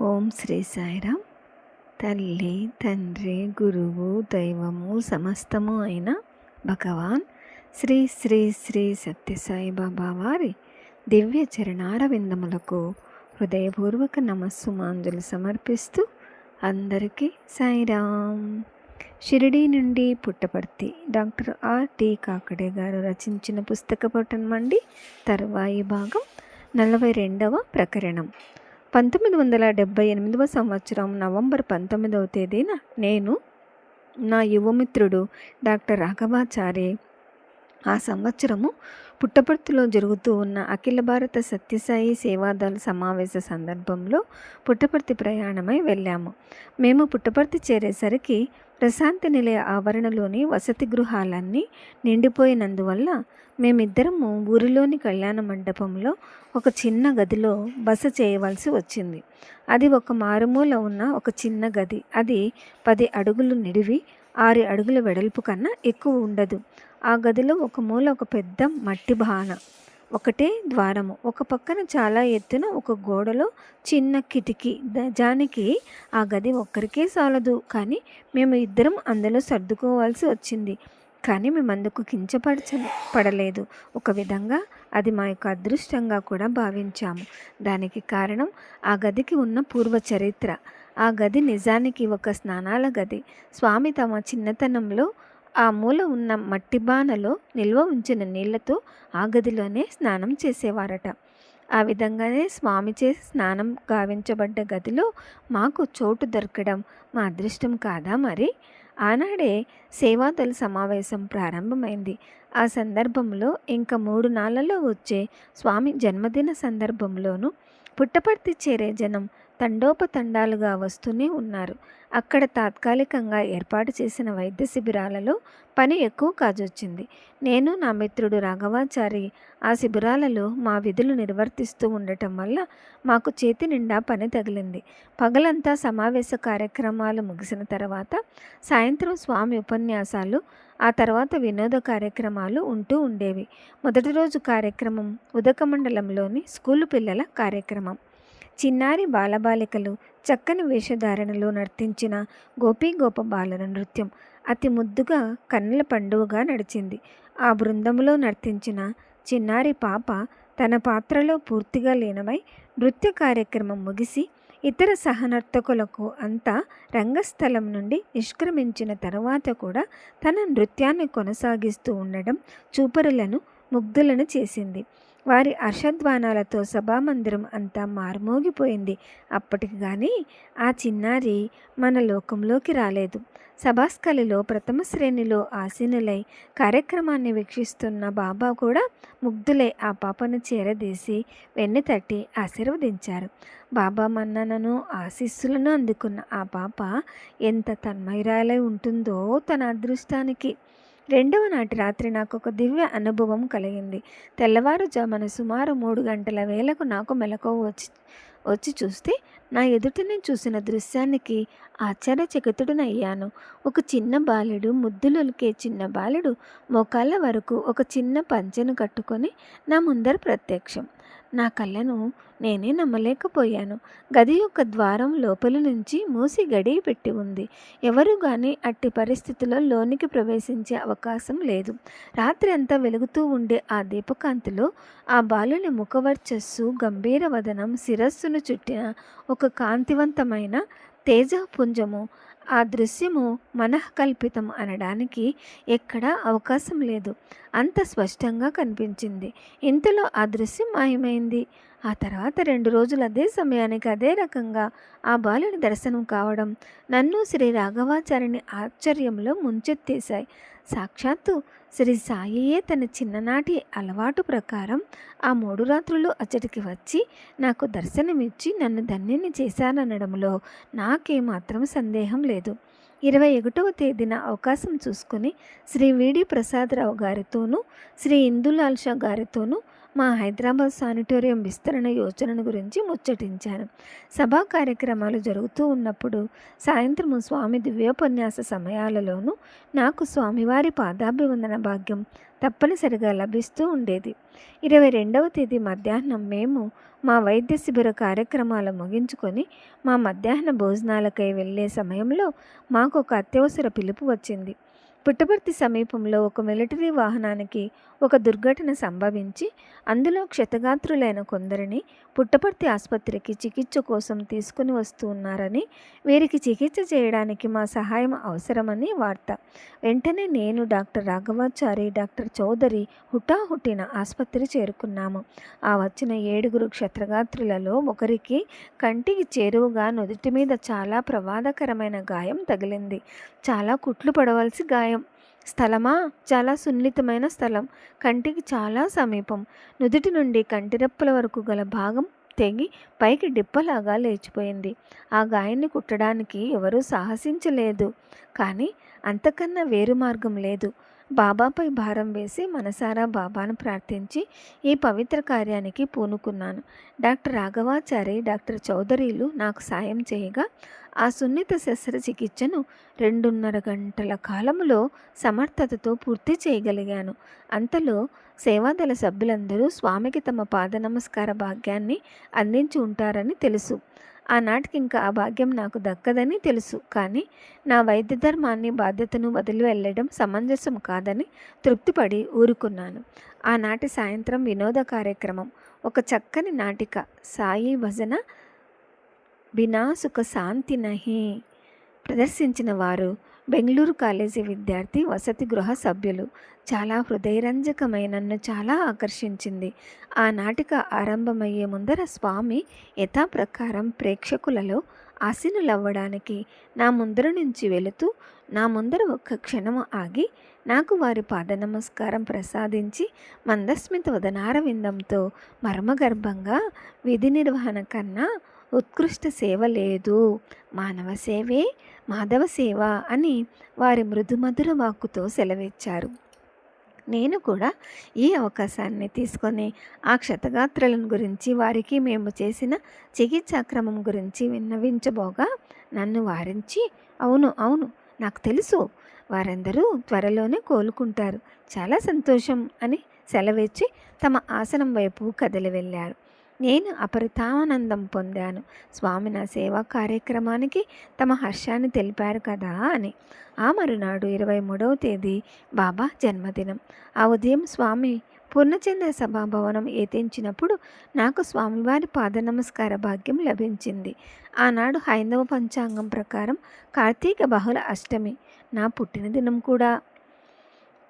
ఓం శ్రీ సాయిరామ్. తల్లి తండ్రి గురువు దైవము సమస్తము అయిన భగవాన్ శ్రీ శ్రీ శ్రీ సత్యసాయి బాబా వారి దివ్య చరణార విందములకు హృదయపూర్వక నమస్సుమాంజలు సమర్పిస్తూ అందరికీ సాయిరామ్. షిరిడీ నుండి Puttaparthi doctor R T Kakade garu రచించిన పుస్తక పఠనమండి. తరువాయి భాగం నలభై రెండవ ప్రకరణం. పంతొమ్మిది వందల డెబ్భై ఎనిమిదవ సంవత్సరం నవంబర్ పంతొమ్మిదవ తేదీన నేను నా యువమిత్రుడు డాక్టర్ రాఘవాచారి ఆ సంవత్సరము పుట్టపర్తిలో జరుగుతూ ఉన్న అఖిల భారత సత్యసాయి సేవాదళ సమావేశ సందర్భంలో పుట్టపర్తి ప్రయాణమై వెళ్ళాము. మేము పుట్టపర్తి చేరేసరికి ప్రశాంతి నిలయ ఆవరణలోని వసతి గృహాలన్నీ నిండిపోయినందువల్ల మేమిద్దరము ఊరిలోని కళ్యాణ మండపంలో ఒక చిన్న గదిలో బస చేయవలసి వచ్చింది. అది ఒక మారుమూల ఉన్న ఒక చిన్న గది. అది పది అడుగులు నిడివి ఆరు అడుగుల వెడల్పు కన్నా ఎక్కువ ఉండదు. ఆ గదిలో ఒక మూల ఒక పెద్ద మట్టి భాన ఒకటే ద్వారము. ఒక పక్కన చాలా ఎత్తున ఒక గోడలో చిన్న కిటికీ. నిజానికి ఆ గది ఒక్కరికే చాలదు కానీ మేము ఇద్దరం అందులో సర్దుకోవాల్సి వచ్చింది. కానీ మేము అందుకు కించపరచ పడలేదు. ఒక విధంగా అది మా యొక్క అదృష్టంగా కూడా భావించాము. దానికి కారణం ఆ గదికి ఉన్న పూర్వ చరిత్ర. ఆ గది నిజానికి ఒక స్నానాల గది. స్వామి తమ చిన్నతనంలో ఆ మూల ఉన్న మట్టి బాణలో నిల్వ ఉంచిన నీళ్ళతో ఆ గదిలోనే స్నానం చేసేవారట. ఆ విధంగానే స్వామిచే స్నానం గావించబడ్డ గదిలో మాకు చోటు దొరకడం మా అదృష్టం కాదా మరి? ఆనాడే సేవాదళ సమావేశం ప్రారంభమైంది. ఆ సందర్భంలో ఇంకా మూడు నాళ్ళలో వచ్చే స్వామి జన్మదిన సందర్భంలోనూ పుట్టపర్తి చేరే జనం తండోపతండాలుగా వస్తూనే ఉన్నారు. అక్కడ తాత్కాలికంగా ఏర్పాటు చేసిన వైద్య శిబిరాలలో పని ఎక్కువ కాజొచ్చింది. నేను నా మిత్రుడు రాఘవాచారి ఆ శిబిరాలలో మా విధులు నిర్వర్తిస్తూ ఉండటం వల్ల మాకు చేతి నిండా పని తగిలింది. పగలంతా సమావేశ కార్యక్రమాలు ముగిసిన తర్వాత సాయంత్రం స్వామి ఉపన్యాసాలు ఆ తర్వాత వినోద కార్యక్రమాలు ఉంటూ ఉండేవి. మొదటి రోజు కార్యక్రమం ఉదక మండలంలోని స్కూలు పిల్లల కార్యక్రమం. చిన్నారి బాలబాలికలు చక్కని వేషధారణలో నర్తించిన గోపీ బాలల నృత్యం అతి ముద్దుగా కన్నుల పండుగగా నడిచింది. ఆ బృందంలో నర్తించిన చిన్నారి పాప తన పాత్రలో పూర్తిగా లీనమై నృత్య కార్యక్రమం ముగిసి ఇతర సహనర్తకులకు అంతా రంగస్థలం నుండి నిష్క్రమించిన తర్వాత కూడా తన నృత్యాన్ని కొనసాగిస్తూ ఉండడం చూపరులను ముగ్ధులను చేసింది. వారి హర్షధ్వానాలతో సభామందిరం అంతా మారుమోగిపోయింది. అప్పటికి కానీ ఆ చిన్నారి మన లోకంలోకి రాలేదు. సభాస్థలిలో ప్రథమ శ్రేణిలో ఆసీనులై కార్యక్రమాన్ని వీక్షిస్తున్న బాబా కూడా ముగ్ధులై ఆ పాపను చేరదీసి వెన్ను తట్టి ఆశీర్వదించారు. బాబా మన్ననను ఆశీస్సులను అందుకున్న ఆ పాప ఎంత తన్మయరాలై ఉంటుందో తన అదృష్టానికి. రెండవ నాటి రాత్రి నాకు ఒక దివ్య అనుభవం కలిగింది. తెల్లవారుజామున సుమారు మూడు గంటల వేలకు నాకు మెలకువ వచ్చి వచ్చి చూస్తే నా ఎదుటిని చూసిన దృశ్యానికి ఆశ్చర్యచకితుడనయ్యాను. ఒక చిన్న బాలుడు ముద్దులొలికే చిన్న బాలుడు మోకాళ్ళ వరకు ఒక చిన్న పంచెను కట్టుకొని నా ముందర ప్రత్యక్షం. నా కళ్ళను నేనే నమ్మలేకపోయాను. గది యొక్క ద్వారం లోపల నుంచి మూసి గడియ పెట్టి ఉంది. ఎవరు కానీ అట్టి పరిస్థితిలో లోనికి ప్రవేశించే అవకాశం లేదు. రాత్రి అంతా వెలుగుతూ ఉండే ఆ దీపకాంతిలో ఆ బాలుని ముఖవర్చస్సు గంభీర వదనం శిరస్సును చుట్టిన ఒక కాంతివంతమైన తేజపుంజము. ఆ దృశ్యము మనఃకల్పితం అనడానికి ఎక్కడా అవకాశం లేదు. అంత స్పష్టంగా కనిపించింది. ఇంతలో ఆ దృశ్యం మాయమైంది. ఆ తర్వాత రెండు రోజులు అదే సమయానికి అదే రకంగా ఆ బాలుని దర్శనం కావడం నన్ను శ్రీ రాఘవాచారిని ఆశ్చర్యంలో ముంచెత్తేశాయి. సాక్షాత్తు శ్రీ సాయియే తన చిన్ననాటి అలవాటు ప్రకారం ఆ మూడు రాత్రులు అచ్చటికి వచ్చి నాకు దర్శనమిచ్చి నన్ను ధన్యుని చేశాననడంలో నాకేమాత్రం సందేహం లేదు. ఇరవై ఒకటవ తేదీన అవకాశం చూసుకుని శ్రీ విడి ప్రసాదరావు గారితోనూ శ్రీ ఇందులాల్ షా గారితోనూ మా హైదరాబాద్ సానిటోరియం విస్తరణ యోచనను గురించి ముచ్చటించాను. సభా కార్యక్రమాలు జరుగుతూ ఉన్నప్పుడు సాయంత్రం స్వామి దివ్యోపన్యాస సమయాలలోనూ నాకు స్వామివారి పాదాభివందన భాగ్యం తప్పనిసరిగా లభిస్తూ ఉండేది. ఇరవై రెండవ తేదీ మధ్యాహ్నం మేము మా వైద్య శిబిర కార్యక్రమాలు ముగించుకొని మా మధ్యాహ్న భోజనాలకై వెళ్ళే సమయంలో మాకు ఒక అత్యవసర పిలుపు వచ్చింది. పుట్టపర్తి సమీపంలో ఒక మిలిటరీ వాహనానికి ఒక దుర్ఘటన సంభవించి అందులో క్షతగాత్రులైన కొందరిని పుట్టపర్తి ఆసుపత్రికి చికిత్స కోసం తీసుకుని వస్తూ ఉన్నారని వీరికి చికిత్స చేయడానికి మా సహాయం అవసరమని వార్త. వెంటనే నేను డాక్టర్ రాఘవాచారి డాక్టర్ చౌదరి హుటాహుటిన ఆసుపత్రి చేరుకున్నాము. ఆ వచ్చిన ఏడుగురు క్షత్రగాత్రులలో ఒకరికి కంటికి చేరువుగా నుదుటి మీద చాలా ప్రమాదకరమైన గాయం తగిలింది. చాలా కుట్లు పడవలసి గాయం స్థలమా? చాలా సున్నితమైన స్థలం. కంటికి చాలా సమీపం. నుదుటి నుండి కంటిరెప్పల వరకు గల భాగం తెగి పైకి డిప్పలాగా లేచిపోయింది. ఆ గాయాన్ని కుట్టడానికి ఎవరూ సాహసించలేదు. కానీ అంతకన్నా వేరు మార్గం లేదు. బాబాపై భారం వేసి మనసారా బాబాను ప్రార్థించి ఈ పవిత్ర కార్యానికి పూనుకున్నాను. డాక్టర్ రాఘవాచారి డాక్టర్ చౌదరీలు నాకు సాయం చేయగా ఆ సున్నిత శస్త్రచికిత్సను రెండున్నర గంటల కాలంలో సమర్థతతో పూర్తి చేయగలిగాను. అంతలో సేవాదళ సభ్యులందరూ స్వామికి తమ పాద నమస్కార భాగ్యాన్ని అందించి ఉంటారని తెలుసు. ఆనాటికి ఇంకా ఆ భాగ్యం నాకు దక్కదని తెలుసు. కానీ నా వైద్య ధర్మాన్ని బాధ్యతను వదిలి వెళ్ళడం సమంజసం కాదని తృప్తిపడి ఊరుకున్నాను. ఆనాటి సాయంత్రం వినోద కార్యక్రమం ఒక చక్కని నాటిక సాయి భజన బినా సుఖ శాంతి నహి ప్రదర్శించిన వారు బెంగళూరు కాలేజీ విద్యార్థి వసతి గృహ సభ్యులు. చాలా హృదయరంజకమైన నన్ను చాలా ఆకర్షించింది. ఆ నాటిక ఆరంభమయ్యే ముందర స్వామి యథాప్రకారం ప్రేక్షకులలో ఆసీనులవ్వడానికి నా ముందర నుంచి వెళుతూ నా ముందర ఒక్క క్షణము ఆగి నాకు వారి పాద నమస్కారం ప్రసాదించి మందస్మిత వదనారవిందంతో మర్మగర్భంగా విధి నిర్వహణ కన్నా ఉత్కృష్ట సేవ లేదు. మానవ సేవే మాధవ సేవ అని వారి మృదుమధుర వాక్కుతో సెలవిచ్చారు. నేను కూడా ఈ అవకాశాన్ని తీసుకొని ఆ క్షతగాత్రలను గురించి వారికి మేము చేసిన చికిత్సా క్రమం గురించి విన్నవించబోగా నన్ను వారించి అవును అవును నాకు తెలుసు వారందరూ త్వరలోనే కోలుకుంటారు చాలా సంతోషం అని సెలవిచ్చి తమ ఆసనం వైపు కదిలి వెళ్ళారు. నేను అపరితానందం పొందాను. స్వామి నా సేవా కార్యక్రమానికి తమ హర్షాన్ని తెలిపారు కదా అని. ఆ మరునాడు ఇరవై మూడవ తేదీ బాబా జన్మదినం. ఆ ఉదయం స్వామి పూర్ణచంద్ర సభాభవనం ఏతించినప్పుడు నాకు స్వామివారి పాద నమస్కార భాగ్యం లభించింది. ఆనాడు హైందవ పంచాంగం ప్రకారం కార్తీక బహుళ అష్టమి. నా పుట్టినదినం కూడా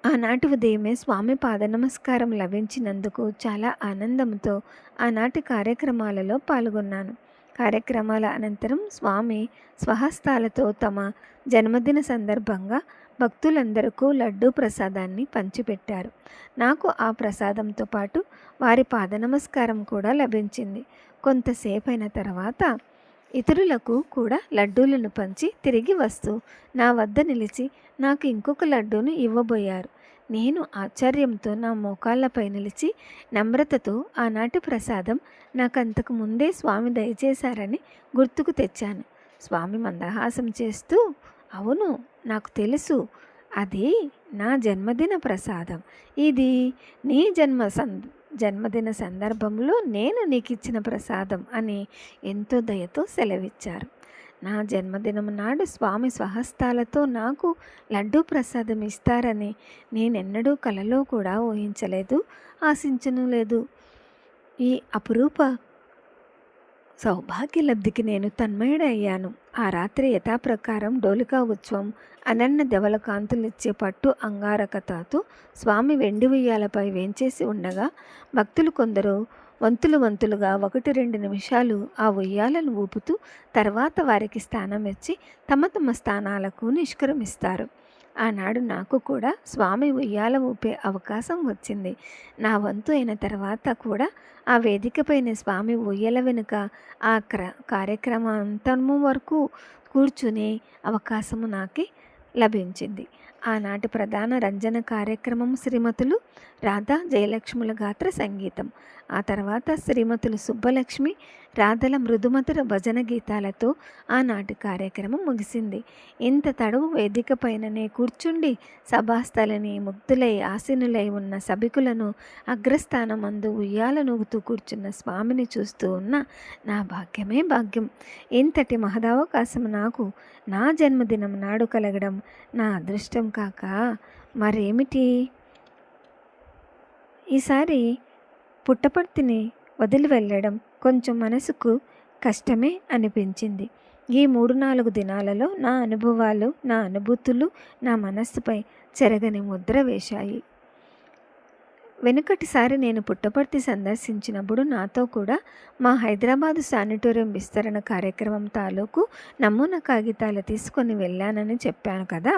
ఆనాటి ఉదయమే స్వామి పాద నమస్కారం లభించినందుకు చాలా ఆనందంతో ఆనాటి కార్యక్రమాలలో పాల్గొన్నాను. కార్యక్రమాల అనంతరం స్వామి స్వహస్తాలతో తమ జన్మదిన సందర్భంగా భక్తులందరకు లడ్డూ ప్రసాదాన్ని పంచిపెట్టారు. నాకు ఆ ప్రసాదంతో పాటు వారి పాద నమస్కారం కూడా లభించింది. కొంతసేపు అయిన తర్వాత ఇతరులకు కూడా లడ్డూలను పంచి తిరిగి వస్తూ నా వద్ద నిలిచి నాకు ఇంకొక లడ్డూను ఇవ్వబోయారు. నేను ఆశ్చర్యంతో నా మోకాళ్ళపై నిలిచి నమ్రతతో ఆనాటి ప్రసాదం నాకంతకు ముందే స్వామి దయచేశారని గుర్తుకు తెచ్చాను. స్వామి మందహాసం చేస్తూ అవును నాకు తెలుసు. అది నా జన్మదిన ప్రసాదం. ఇది నీ జన్మ సంద జన్మదిన సందర్భంలో నేను నీకు ఇచ్చిన ప్రసాదం అని ఎంతో దయతో సెలవిచ్చారు. నా జన్మదినం నాడు స్వామి స్వహస్తాలతో నాకు లడ్డూ ప్రసాదం ఇస్తారని నేనెన్నడూ కలలో కూడా ఊహించలేదు ఆశించను లేదు. ఈ అపురూప సౌభాగ్య లబ్ధికి నేను తన్మయుడయ్యాను. ఆ రాత్రి యథాప్రకారం డోలికా ఉత్సవం అనన్న దెవల కాంతులిచ్చే పట్టు అంగారకతతో స్వామి వెండి ఉయ్యాలపై వేంచేసి ఉండగా భక్తులు కొందరు వంతులు వంతులుగా ఒకటి రెండు నిమిషాలు ఆ ఉయ్యాలను ఊపుతూ తర్వాత వారికి స్థానం ఇచ్చి తమ తమ స్థానాలకు నిష్క్రమిస్తారు. ఆనాడు నాకు కూడా స్వామి ఉయ్యాల ఊపే అవకాశం వచ్చింది. నా వంతు అయిన తర్వాత కూడా ఆ వేదికపైన స్వామి ఉయ్యల వెనుక ఆ క్ర కార్యక్రమాంతము వరకు కూర్చునే అవకాశము నాకు లభించింది. ఆనాటి ప్రధాన రంజన కార్యక్రమం శ్రీమతులు రాధా జయలక్ష్ముల గాత్ర సంగీతం. ఆ తర్వాత శ్రీమతులు సుబ్బలక్ష్మి రాధల మృదుమధుర భజన గీతాలతో ఆనాటి కార్యక్రమం ముగిసింది. ఇంత తడవు వేదిక పైననే కూర్చుండి సభాస్థలిని ముగ్ధులై ఆసీనులై ఉన్న సభికులను అగ్రస్థానమందు ఉయ్యాలనూగుతూ కూర్చున్న స్వామిని చూస్తూ ఉన్న నా భాగ్యమే భాగ్యం. ఇంతటి మహదావకాశం నాకు నా జన్మదినం నాడు కలగడం నా అదృష్టం కాక మరేమిటి? ఈసారి పుట్టపర్తిని వదిలి వెళ్ళడం కొంచెం మనసుకు కష్టమే అనిపించింది. ఈ మూడు నాలుగు దినాలలో నా అనుభవాలు నా అనుభూతులు నా మనస్సుపై చెరగని ముద్ర వేశాయి. వెనుకటిసారి నేను పుట్టపర్తి సందర్శించినప్పుడు నాతో కూడా మా హైదరాబాదు శానిటోరియం విస్తరణ కార్యక్రమం తాలూకు నమూనా కాగితాలు తీసుకొని వెళ్ళానని చెప్పాను కదా.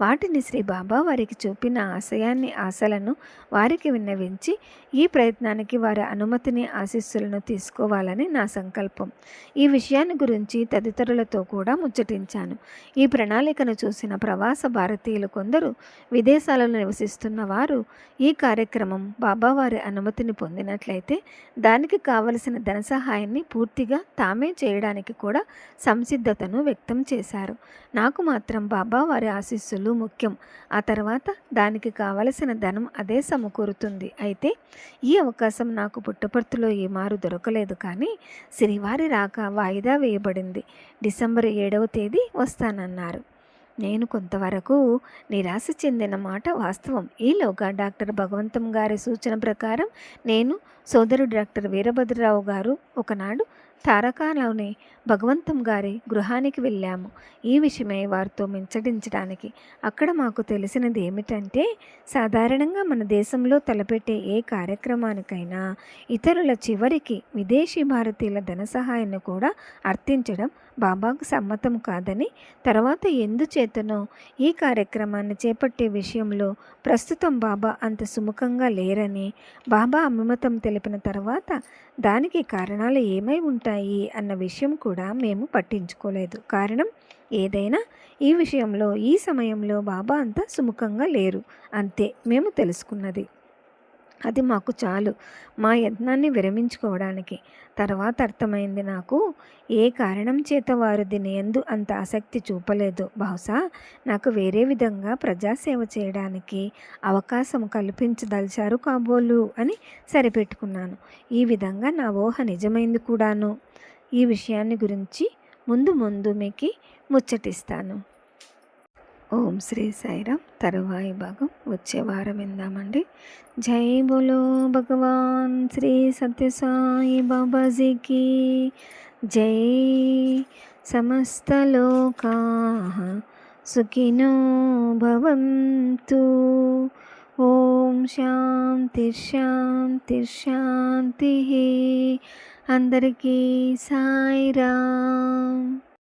వాటిని శ్రీ బాబా వారికి చూపిన ఆశయాన్ని ఆశలను వారికి విన్నవించి ఈ ప్రయత్నానికి వారి అనుమతిని ఆశీస్సులను తీసుకోవాలని నా సంకల్పం. ఈ విషయాన్ని గురించి తదితరులతో కూడా ముచ్చటించాను. ఈ ప్రణాళికను చూసిన ప్రవాస భారతీయులు కొందరు విదేశాలలో నివసిస్తున్న వారు ఈ కార్యక్రమం బాబావారి అనుమతిని పొందినట్లయితే దానికి కావలసిన ధన సహాయాన్ని పూర్తిగా తామే చేయడానికి కూడా సంసిద్ధతను వ్యక్తం చేశారు. నాకు మాత్రం బాబావారి ఆశీస్సులు ముఖ్యం. ఆ తర్వాత దానికి కావలసిన ధనం అదే సమకూరుతుంది. అయితే ఈ అవకాశం నాకు పుట్టపర్తిలో ఏమారు దొరకలేదు కానీ శ్రీవారి రాక వాయిదా వేయబడింది. డిసెంబర్ ఏడవ తేదీ వస్తానన్నారు. నేను కొంతవరకు నిరాశ చెందిన మాట వాస్తవం. ఈలోగా డాక్టర్ భగవంతం గారి సూచన ప్రకారం నేను సోదరుడు డాక్టర్ వీరభద్రరావు గారు ఒకనాడు తారకాలోని భగవంతం గారి గృహానికి వెళ్ళాము. ఈ విషయమై వారితో మించడించడానికి. అక్కడ మాకు తెలిసినది ఏమిటంటే సాధారణంగా మన దేశంలో తలపెట్టే ఏ కార్యక్రమానికైనా ఇతరుల చివరికి విదేశీ భారతీయుల ధన సహాయాన్ని కూడా అర్థించడం బాబాకు సమ్మతం కాదని తర్వాత ఎందుచేతనో ఈ కార్యక్రమాన్ని చేపట్టే విషయంలో ప్రస్తుతం బాబా అంత సుముఖంగా లేరని బాబా అభిమతం తెలిపిన తర్వాత దానికి కారణాలు ఏమై ఉంటాయి అన్న విషయం కూడా మేము పట్టించుకోలేదు. కారణం ఏదైనా ఈ విషయంలో ఈ సమయంలో బాబా అంత సుముఖంగా లేరు. అంతే మేము తెలుసుకున్నది. అది మాకు చాలు. మా యత్నాన్ని విరమించుకోవడానికి. తర్వాత అర్థమైంది నాకు ఏ కారణం చేత వారు దీని ఎందు అంత ఆసక్తి చూపలేదు. బహుశా నాకు వేరే విధంగా ప్రజాసేవ చేయడానికి అవకాశం కల్పించదలిచారు కాబోలు అని సరిపెట్టుకున్నాను. ఈ విధంగా నా ఊహ నిజమైంది కూడాను. ఈ విషయాన్ని గురించి ముందు ముందు మీకు ముచ్చటిస్తాను. ఓం శ్రీ సాయిరామ్ తరువాయి భాగం వచ్చే వారం విందామండి. జై బోలో భగవాన్. శ్రీ సత్యసాయి బాబాజీకి జై. సమస్తలోకా సుఖినో భవంతు. ఓం శాంతి శాంతి శాంతి. అందరికీ సాయిరామ్